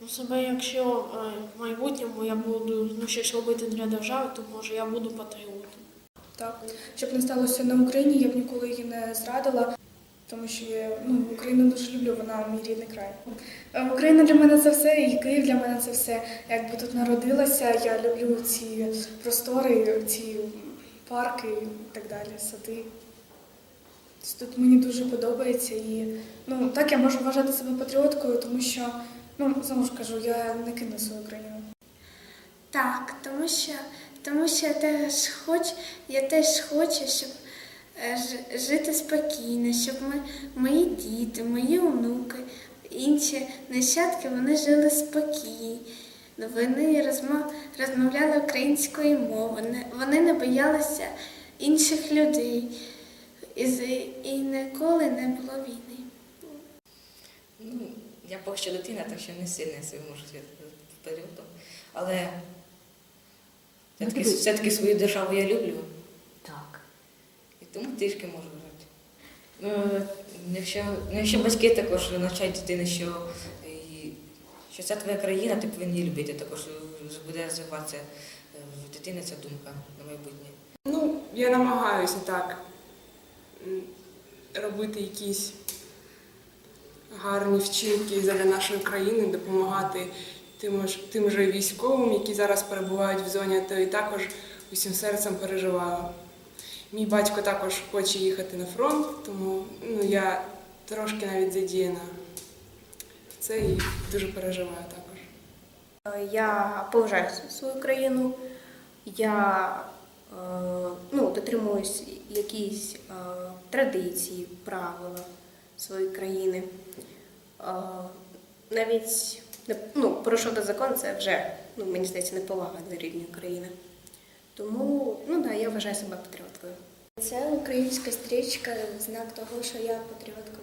Ну, себе, якщо е, в майбутньому я буду ну, щось робити для держави, то може я буду патріотом. Так, щоб не сталося на Україні, я б ніколи її не зрадила, тому що я ну, Україну дуже люблю, вона мій рідний край. Е, Україна для мене це все, і Київ для мене це все. Якби тут народилася, я люблю ці простори, ці парки і так далі, сади. Тут мені дуже подобається і ну так я можу вважати себе патріоткою, тому що ну знову ж кажу, я не кину свою країну. Так, тому що, тому що я теж хоч, я теж хочу, щоб е, жити спокійно, щоб ми, мої діти, мої онуки, інші нащадки вони жили спокійно. Вони розмов, розмовляли українською мовою, вони не боялися інших людей. І, і ніколи не було війни. Ну, я поки що дитина, так що не сильно я себе можу світити. Але все-таки, все-таки свою державу я люблю. Так. І тому трішки можу вважати. Ну, якщо, ну, якщо батьки також навчають дитину, що, і- що це твоя країна, ти повинен її любити, також е, буде розвиватися е, в дитини ця думка на майбутнє. Ну, я намагаюся так робити якісь гарні вчинки для нашої країни, допомагати тим, тим же військовим, які зараз перебувають в зоні АТО, і також усім серцем переживаю. Мій батько також хоче їхати на фронт, тому ну, я трошки навіть задіяна в це і дуже переживаю також. Я поважаю свою країну, я е, ну, дотримуюсь якісь е, традиції, правила своєї країни. Навіть ну, до закон це вже, ну, мені здається, неповага до рідної країни. Тому ну, да, я вважаю себе патріоткою. Це українська стрічка, знак того, що я патріотка